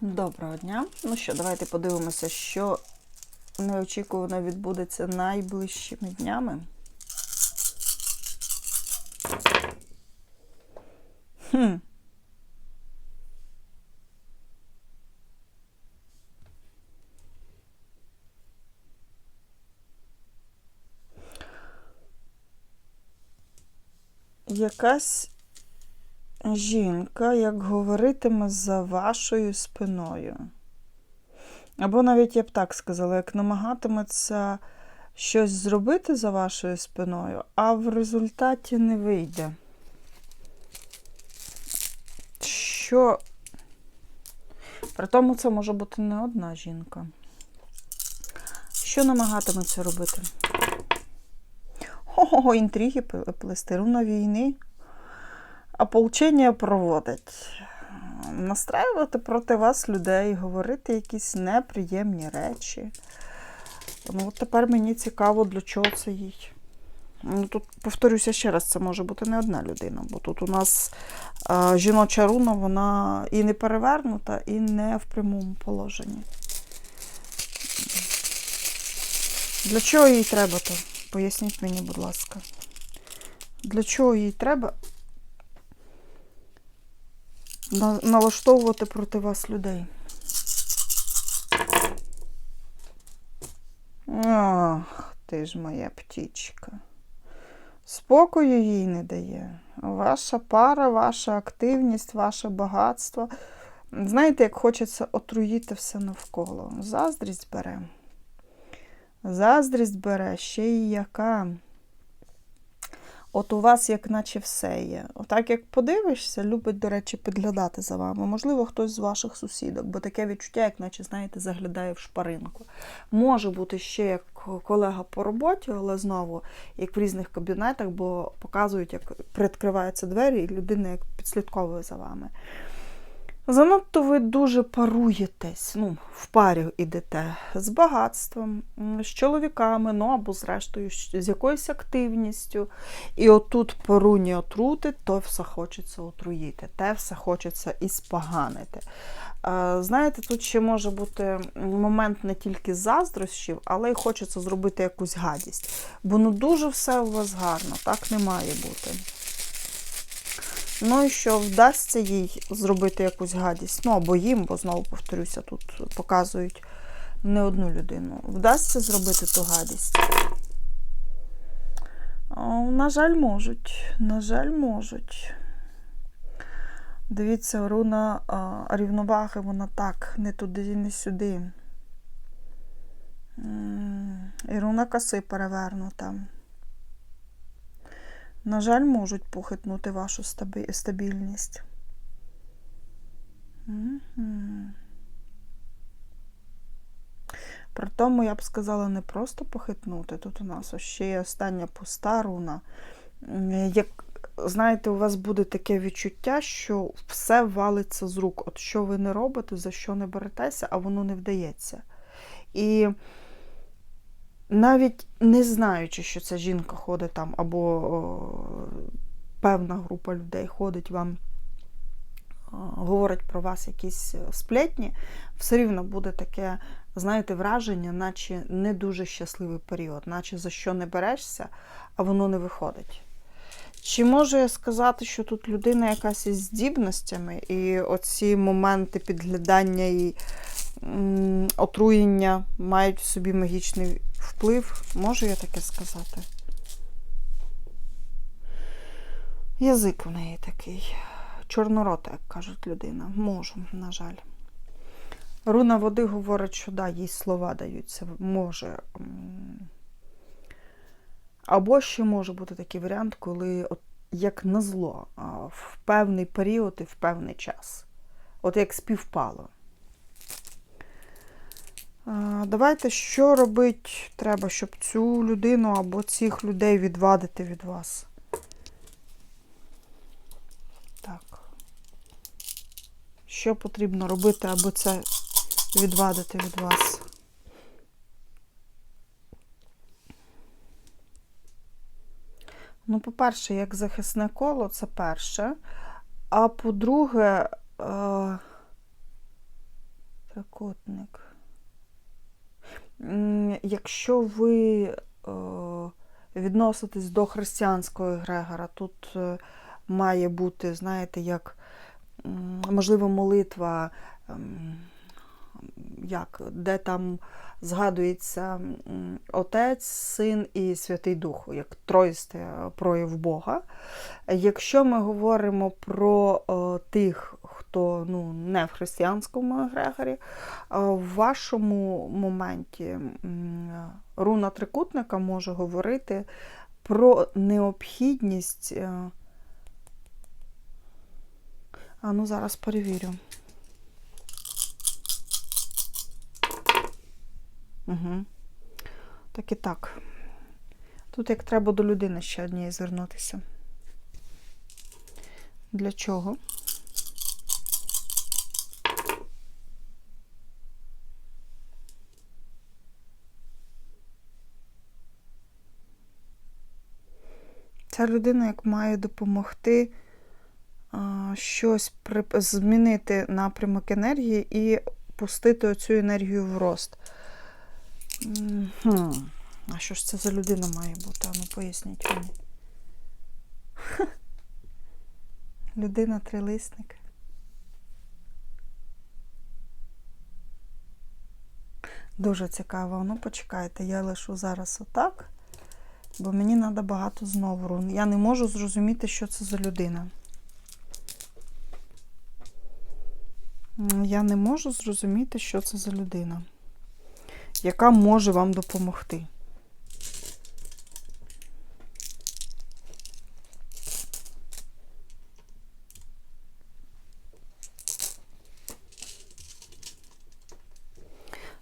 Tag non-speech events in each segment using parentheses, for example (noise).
Доброго дня. Ну що, давайте подивимося, що неочікувано відбудеться найближчими днями. Хм. Якась жінка, як говоритиме за вашою спиною. Або навіть я б так сказала, як намагатиметься щось зробити за вашою спиною, а в результаті не вийде. Що. При тому це може бути не одна жінка. Що намагатиметься робити? Ого, інтриги плести, руна війни. Ополчення проводить. Настраювати проти вас людей, говорити якісь неприємні речі. Ну, от тепер мені цікаво, для чого це їй. Ну, Тут, повторюся ще раз, це може бути не одна людина, бо тут у нас а, жіноча руна, вона і не перевернута, і не в прямому положенні. Для чого їй треба то? Поясніть мені, будь ласка. Для чого їй треба налаштовувати проти вас людей? Ах, ти ж моя птічка. Спокою їй не дає. Ваша пара, ваша активність, ваше багатство. Знаєте, як хочеться отруїти все навколо. Заздрість бере. Заздрість бере ще й яка. От у вас, як наче все є. Отак, як подивишся, любить, до речі, підглядати за вами. Можливо, хтось з ваших сусідок, бо таке відчуття, як наче, знаєте, заглядає в шпаринку. Може бути ще як колега по роботі, але знову, як в різних кабінетах, бо показують, як приоткриваються двері, і людина як підслідковує за вами. Занадто ви дуже паруєтесь, ну, в парі йдете з багатством, з чоловіками, ну або зрештою з якоюсь активністю. І отут по руні отрути, то все хочеться отруїти, те все хочеться і споганити. Знаєте, тут ще може бути момент не тільки заздрощів, але й хочеться зробити якусь гадість. Бо ну дуже все у вас гарно, так не має бути. Ну і що вдасться їй зробити якусь гадість. Ну або їм, бо знову повторюся, тут показують не одну людину. Вдасться зробити ту гадість. На жаль, можуть. На жаль, можуть. Дивіться, руна а, рівноваги, вона так, не туди, не сюди. І руна коси перевернута. На жаль, можуть похитнути вашу стабільність. При тому, я б сказала, не просто похитнути. Тут у нас ще є остання пуста руна. Як, знаєте, у вас буде таке відчуття, що все валиться з рук. От що ви не робите, за що не беретеся, а воно не вдається. І навіть не знаючи, що ця жінка ходить там, або о, певна група людей ходить вам, говорить про вас якісь сплетні, все рівно буде таке, знаєте, враження, наче не дуже щасливий період, наче за що не берешся, а воно не виходить. Чи можу я сказати, що тут людина якась із здібностями, і оці моменти підглядання і м, отруєння мають в собі магічний вплив? Можу я таке сказати? Язик в неї такий. Чорнорота, як кажуть людина. Можу, на жаль. Руна води говорить, що да, їй слова даються. Може. або ще може бути такий варіант, коли от, як назло, в певний період і в певний час. От як співпало. Давайте, що робить треба, щоб цю людину або цих людей відвадити від вас? Так. Що потрібно робити, аби це відвадити від вас? Ну, по-перше, як захисне коло, це перше. А по-друге, е, трикутник. Якщо ви е, відноситесь до християнського егрегора, тут е, має бути, знаєте, як можливо молитва, ем, як, де там згадується Отець, Син і Святий Дух, як троїсте прояв Бога. Якщо ми говоримо про е, тих, хто ну, не в християнському егрегорі, в вашому моменті руна трикутника може говорити про необхідність. е, А ну зараз перевірю. Угу. Так і так. Тут як треба до людини ще однієї звернутися. Для чого? Ця людина як має допомогти а, щось при... змінити напрямок енергії і пустити оцю енергію в рост. Хм. А що ж це за людина має бути? А ну поясніть мені. (laughs) Людина трилисник. Дуже цікаво. Ну, почекайте, я лишу зараз отак, бо мені треба багато знову рун. Я не можу зрозуміти, що це за людина. Я не можу зрозуміти, що це за людина, яка може вам допомогти.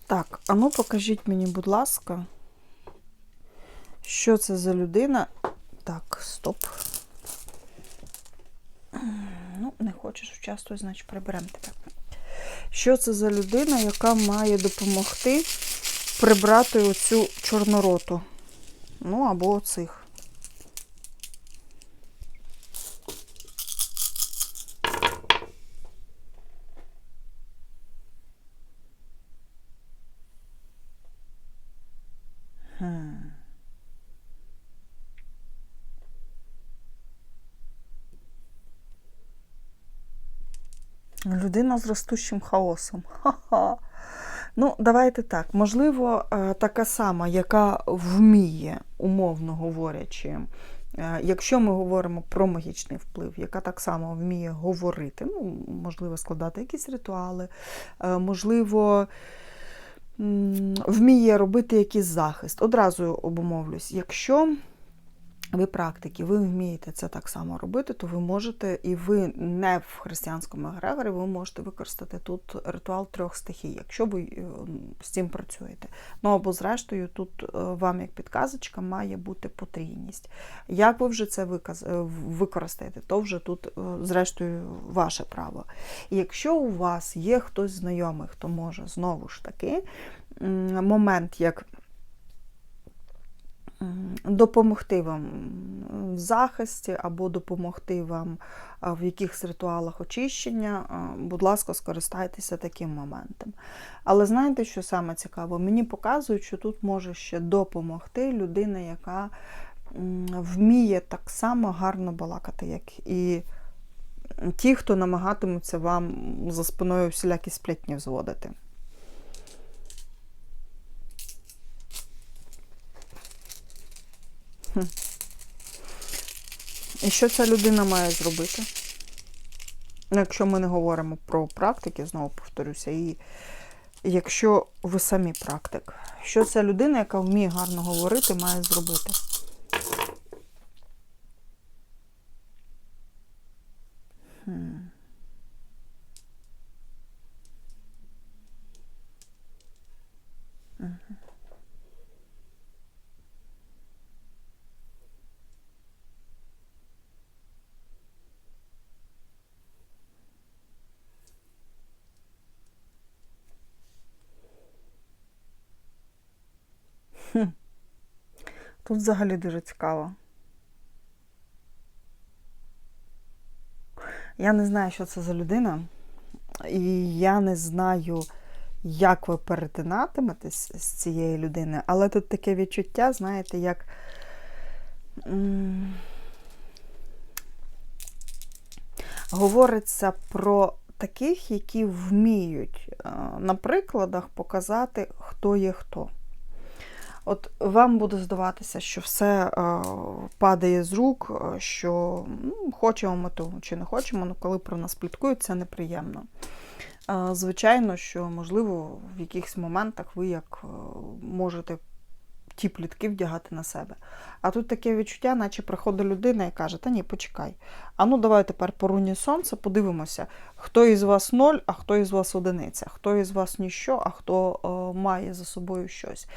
Так, а ну покажіть мені, будь ласка, що це за людина. Так, стоп. Ну, не хочеш участвувати, значить приберемо тебе. Що це за людина, яка має допомогти прибрати оцю чорнороту? Ну, або оцих. Людина з ростущим хаосом. (laughs) Ха-ха. Ну, давайте так. Можливо, е, така сама, яка вміє, умовно говорячи, е, якщо ми говоримо про магічний вплив, яка так само вміє говорити, ну, можливо, складати якісь ритуали, е, можливо, вміє робити якийсь захист. Одразу обумовлюсь, якщо ви практики, ви вмієте це так само робити, то ви можете, і ви не в християнському егрегорі, ви можете використати тут ритуал трьох стихій, якщо ви е, з цим працюєте. Ну або зрештою, тут е, вам як підказочка має бути потрійність. Як ви вже це е, використаєте, то вже тут, зрештою, ваше право. І якщо у вас є хтось знайомий, хто може знову ж таки момент, як допомогти вам в захисті або допомогти вам в якихось ритуалах очищення, будь ласка, скористайтеся таким моментом. Але знаєте, що саме цікаво? Мені показують, що тут може ще допомогти людина, яка вміє так само гарно балакати, як і ті, хто намагатимуться вам за спиною всілякі сплетні взводити. І що ця людина має зробити? Ну, Якщо ми не говоримо про практики, знову повторюся, і якщо ви самі практик, що ця людина, яка вміє гарно говорити, має зробити? Хм. Мгм. Тут взагалі дуже цікаво. Я не знаю, що це за людина, і я не знаю, як ви перетинатиметесь з цією людиною, але тут таке відчуття, знаєте, як. Говориться про таких, які вміють е, на прикладах показати, хто є хто. От вам буде здаватися, що все е, падає з рук, е, що ну, хочемо ми того чи не хочемо, але коли про нас пліткують, це неприємно. Е, звичайно, що можливо в якихось моментах ви як можете ті плітки вдягати на себе. А тут таке відчуття, наче приходить людина і каже: Та ні, почекай. А ну давай тепер по руні сонця подивимося, хто із вас ноль, а хто із вас одиниця, хто із вас ніщо, а хто е, має за собою щось.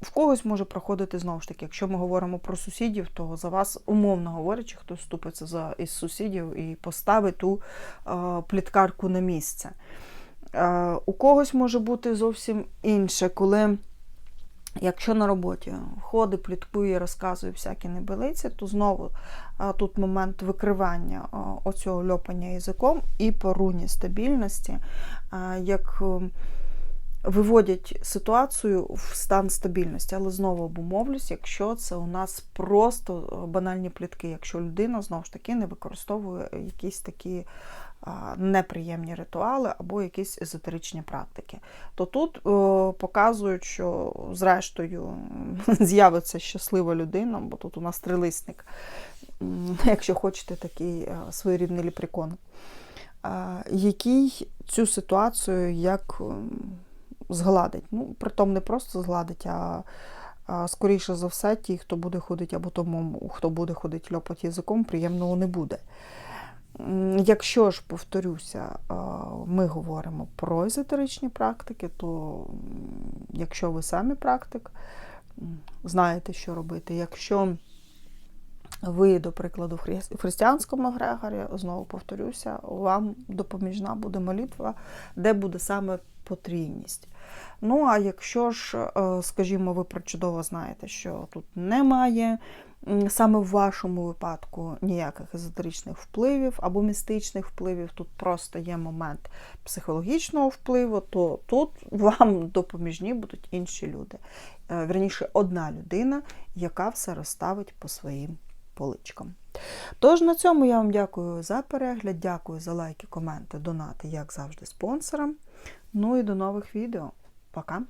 В когось може проходити знову ж таки, якщо ми говоримо про сусідів, то за вас, умовно говорячи, хтось ступиться за із сусідів і поставить ту е, пліткарку на місце. Е, У когось може бути зовсім інше, коли. Якщо на роботі ходить, пліткує, розказує всякі небелиці, то знову тут момент викривання оцього льопання язиком і по руні стабільності, як ем, виводять ситуацію в стан стабільності. Але знову обумовлюсь, якщо це у нас просто е, банальні плітки, якщо людина знову ж таки не використовує якісь такі неприємні ритуали або якісь езотеричні практики. То тут о, показують, що зрештою (laughs) з'явиться щаслива людина, бо тут у нас трилисник, (laughs) якщо хочете такий е, своєрідний ліпрекон, а, який цю ситуацію як згладить. Ну, притом не просто згладить, а скоріше за все, ті, хто буде ходити, або тому, хто буде ходити льопати язиком, приємного не буде. Якщо ж, повторюся, ми говоримо про езотеричні практики, то якщо ви самі практик, знаєте, що робити. Якщо ви, до прикладу, в християнському Грегорі, знову повторюся, вам допоміжна буде молитва, де буде саме потрійність. Ну, а якщо ж, е, скажімо, ви причудово знаєте, що тут немає саме в вашому випадку ніяких езотеричних впливів або містичних впливів, тут просто є момент психологічного впливу, то тут (laughs) вам допоміжні будуть інші люди. Е, Вірніше, одна людина, яка все розставить по своїм поличкам. Тож на цьому я вам дякую за перегляд, дякую за лайки, коменти, донати, як завжди, спонсорам. Ну і до нових відео. Пока!